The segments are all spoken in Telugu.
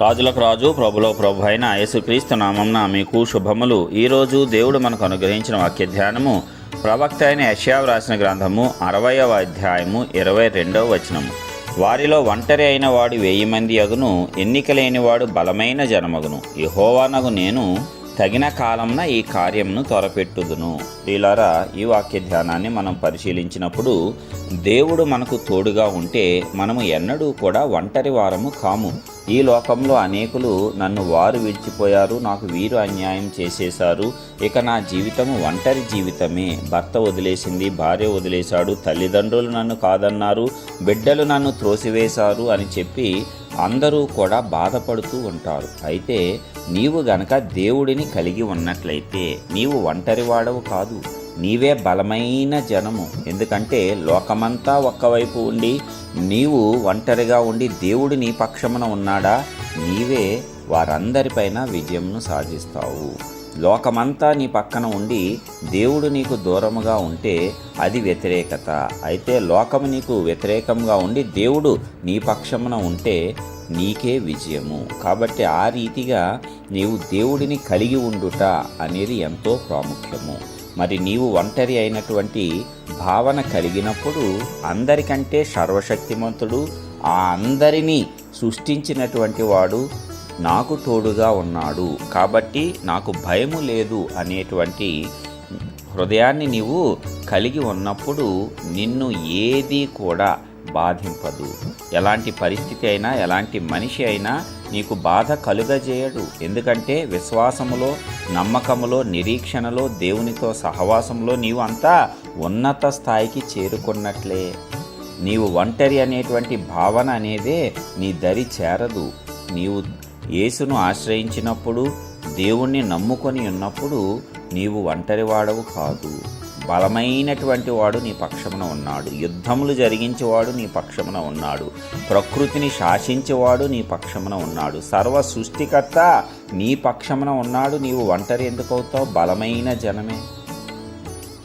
రాజులకు రాజు ప్రభులో ప్రభు అయిన యేసుక్రీస్తు నామంన మీకు శుభములు. ఈరోజు దేవుడు మనకు అనుగ్రహించిన వాక్య ధ్యానము ప్రవక్త అయిన యశ్యావు రాసిన గ్రంథము అరవయవ అధ్యాయము ఇరవై రెండవ వచనము. వారిలో ఒంటరి అయిన వాడు వెయ్యి మంది అగును ఎన్నికలేనివాడు బలమైన జనమగును. యహోవానగు నేను తగిన కాలంన ఈ కార్యంను త్వరపెట్టుదును. ప్రియులారా ఈ వాక్య ధ్యానాన్ని మనం పరిశీలించినప్పుడు దేవుడు మనకు తోడుగా ఉంటే మనము ఎన్నడూ కూడా ఒంటరి వారము కాము. ఈ లోకంలో అనేకులు నన్ను వారు విడిచిపోయారు నాకు వీరు అన్యాయం చేసేశారు. ఇక నా జీవితము ఒంటరి జీవితమే. భర్త వదిలేసింది భార్య వదిలేశాడు తల్లిదండ్రులు నన్ను కాదన్నారు బిడ్డలు నన్ను త్రోసివేశారు అని చెప్పి అందరూ కూడా బాధపడుతూ ఉంటారు. అయితే నీవు గనక దేవుడిని కలిగి ఉన్నట్లయితే నీవు ఒంటరి వాడవు కాదు. నీవే బలమైన జనము. ఎందుకంటే లోకమంతా ఒక్కవైపు ఉండి నీవు ఒంటరిగా ఉండి దేవుడు నీ పక్షమున ఉన్నాడా? నీవే వారందరిపైన విజయంను సాధిస్తావు. లోకమంతా నీ పక్కన ఉండి దేవుడు నీకు దూరముగా ఉంటే అది వ్యతిరేకత. అయితే లోకము నీకు వ్యతిరేకంగా ఉండి దేవుడు నీ పక్షమున ఉంటే నీకే విజయము. కాబట్టి ఆ రీతిగా నీవు దేవుడిని కలిగి ఉండుట అనేది ఎంతో ప్రాముఖ్యము. మరి నీవు ఒంటరి అయినటువంటి భావన కలిగినప్పుడు అందరికంటే సర్వశక్తిమంతుడు ఆ అందరినీ సృష్టించినటువంటి వాడు నాకు తోడుగా ఉన్నాడు కాబట్టి నాకు భయము లేదు అనేటువంటి హృదయాన్ని నీవు కలిగి ఉన్నప్పుడు నిన్ను ఏది కూడా బాధింపదు. ఎలాంటి పరిస్థితి అయినా ఎలాంటి మనిషి అయినా నీకు బాధ కలుగజేయడు. ఎందుకంటే విశ్వాసములో నమ్మకములో నిరీక్షణలో దేవునితో సహవాసంలో నీవు అంతా ఉన్నత స్థాయికి చేరుకున్నట్లే. నీవు ఒంటరి అనేటువంటి భావన అనేదే నీ దరి చేరదు. నీవు యేసును ఆశ్రయించినప్పుడు దేవుణ్ణి నమ్ముకొని ఉన్నప్పుడు నీవు ఒంటరి వాడవు కాదు. బలమైనటువంటి వాడు నీ పక్షమున ఉన్నాడు. యుద్ధములు జరిగించేవాడు నీ పక్షమున ఉన్నాడు. ప్రకృతిని శాసించేవాడు నీ పక్షమున ఉన్నాడు. సర్వ సృష్టికర్త నీ పక్షమున ఉన్నాడు. నీవు ఒంటరి ఎందుకు అవుతావు బలమైన జనమే.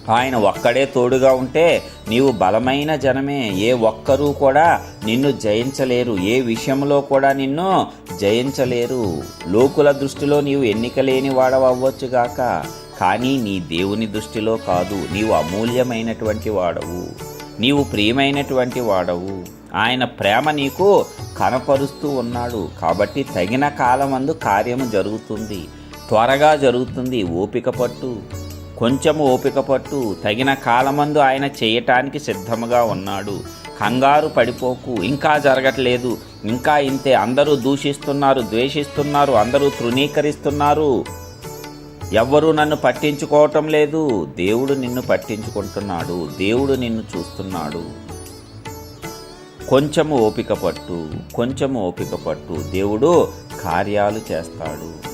ఆయన ఒక్కడే తోడుగా ఉంటే నీవు బలమైన జనమే. ఏ ఒక్కరూ కూడా నిన్ను జయించలేరు. ఏ విషయంలో కూడా నిన్ను జయించలేరు. లోకుల దృష్టిలో నీవు ఎన్నిక లేని వాడవచ్చుగాక కానీ నీ దేవుని దృష్టిలో కాదు. నీవు అమూల్యమైనటువంటి వాడవు. నీవు ప్రియమైనటువంటి వాడవు. ఆయన ప్రేమ నీకు కనపరుస్తూ ఉన్నాడు. కాబట్టి తగిన కాలమందు కార్యము జరుగుతుంది. త్వరగా జరుగుతుంది. ఓపిక పట్టు. కొంచెము ఓపిక పట్టు. తగిన కాలమందు ఆయన చేయటానికి సిద్ధముగా ఉన్నాడు. కంగారు పడిపోకు. ఇంకా జరగట్లేదు. ఇంకా ఇంతే. అందరూ దూషిస్తున్నారు ద్వేషిస్తున్నారు అందరూ తృణీకరిస్తున్నారు. ఎవ్వరూ నన్ను పట్టించుకోవటం లేదు. దేవుడు నిన్ను పట్టించుకుంటున్నాడు. దేవుడు నిన్ను చూస్తున్నాడు. కొంచెము ఓపిక పట్టు. కొంచెము ఓపిక పట్టు. దేవుడు కార్యాలు చేస్తాడు.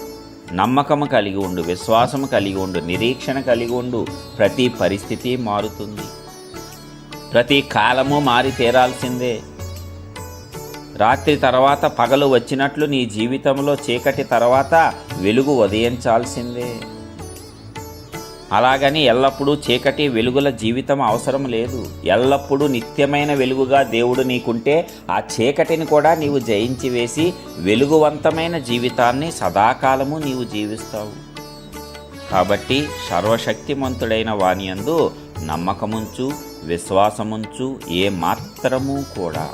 నమ్మకము కలిగి ఉండు విశ్వాసము కలిగి ఉండు నిరీక్షణ కలిగి ఉండు. ప్రతి పరిస్థితి మారుతుంది. ప్రతి కాలము మారి తీరాల్సిందే. రాత్రి తర్వాత పగలు వచ్చినట్లు నీ జీవితంలో చీకటి తర్వాత వెలుగు ఉదయించాల్సిందే. అలాగని ఎల్లప్పుడూ చీకటి వెలుగుల జీవితం అవసరం లేదు. ఎల్లప్పుడూ నిత్యమైన వెలుగుగా దేవుడు నీకుంటే ఆ చీకటిని కూడా నీవు జయించి వేసి వెలుగువంతమైన జీవితాన్ని సదాకాలము నీవు జీవిస్తావు. కాబట్టి సర్వశక్తిమంతుడైన వానియందు నమ్మకముంచు విశ్వాసముంచు ఏ మాత్రము కూడా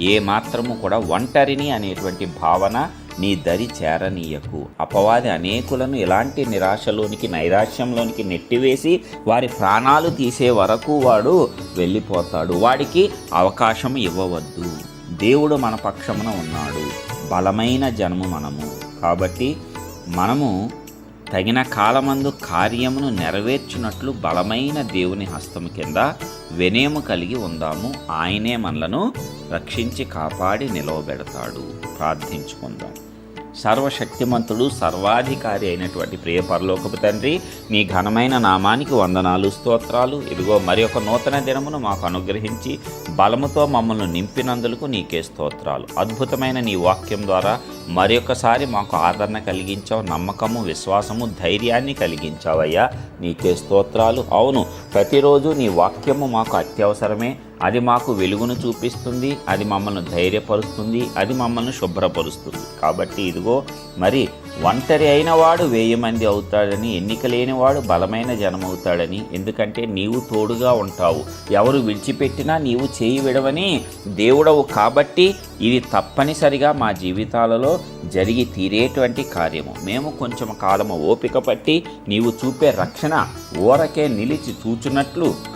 ఏ మాత్రము కూడా ఒంటరిని అనేటువంటి భావన నీ దరి చేరనీయకు. అపవాది అనేకులను ఎలాంటి నిరాశలోనికి నైరాశ్యంలోనికి నెట్టివేసి వారి ప్రాణాలు తీసే వరకు వాడు వెళ్ళిపోతాడు. వాడికి అవకాశం ఇవ్వవద్దు. దేవుడు మన పక్షమున ఉన్నాడు. బలమైన జనము మనము. కాబట్టి మనము తగిన కాలమందు కార్యమును నెరవేర్చినట్లు బలమైన దేవుని హస్తము కింద వినయము కలిగి ఉందాము. ఆయనే మనలను రక్షించి కాపాడి నిలవబెడతాడు. ప్రార్థించుకుందాం. సర్వశక్తిమంతుడు సర్వాధికారి అయినటువంటి ప్రియ పరలోకపు తండ్రి నీ ఘనమైన నామానికి వందనాలు స్తోత్రాలు. ఇదిగో మరి ఒక నూతన దినమును మాకు అనుగ్రహించి బలముతో మమ్మల్ని నింపినందులకు నీకే స్తోత్రాలు. అద్భుతమైన నీ వాక్యం ద్వారా మరొకసారి మాకు ఆదరణ కలిగించావు నమ్మకము విశ్వాసము ధైర్యాన్ని కలిగించావయ్యా. నీకే స్తోత్రాలు. అవును ప్రతిరోజు నీ వాక్యము మాకు అత్యవసరమే. అది మాకు వెలుగును చూపిస్తుంది అది మమ్మల్ని ధైర్యపరుస్తుంది అది మమ్మల్ని శుభ్రపరుస్తుంది. కాబట్టి ఇదిగో మరి ఒంటరి అయిన వాడు వెయ్యి మంది అవుతాడని ఎన్నిక లేనివాడు బలమైన జనమవుతాడని ఎందుకంటే నీవు తోడుగా ఉంటావు. ఎవరు విడిచిపెట్టినా నీవు చేయి విడవని దేవుడవు కాబట్టి ఇది తప్పనిసరిగా మా జీవితాలలో జరిగి తీరేటువంటి కార్యము. మేము కొంచెం కాలము ఓపిక పట్టి నీవు చూపే రక్షణ ఊరకే నిలిచి చూచున్నట్లు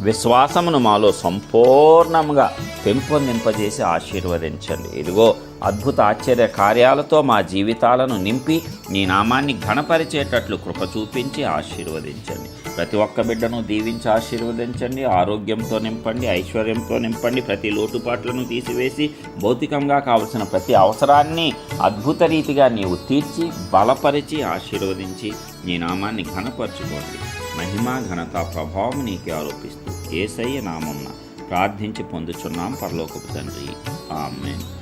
విశ్వాసమును మాలో సంపూర్ణంగా పెంపొందింపజేసి ఆశీర్వదించండి. ఇదిగో అద్భుత ఆశ్చర్య కార్యాలతో మా జీవితాలను నింపి నీ నామాన్ని ఘనపరిచేటట్లు కృప చూపించి ఆశీర్వదించండి. ప్రతి ఒక్క బిడ్డను దీవించి ఆశీర్వదించండి ఆరోగ్యంతో నింపండి ఐశ్వర్యంతో నింపండి ప్రతి లోటుపాట్లను తీసివేసి భౌతికంగా కావలసిన ప్రతి అవసరాన్ని అద్భుత రీతిగా నీవు తీర్చి బలపరిచి ఆశీర్వదించి నీ నామాన్ని ఘనపరచుకోండి. మహిమ ఘనత ప్రభావం నీకే ఆరోపిస్తూ ఏసయ్య నామమున ప్రార్థించి పొందుచున్నాం పరలోకపు తండ్రి. ఆమెన్.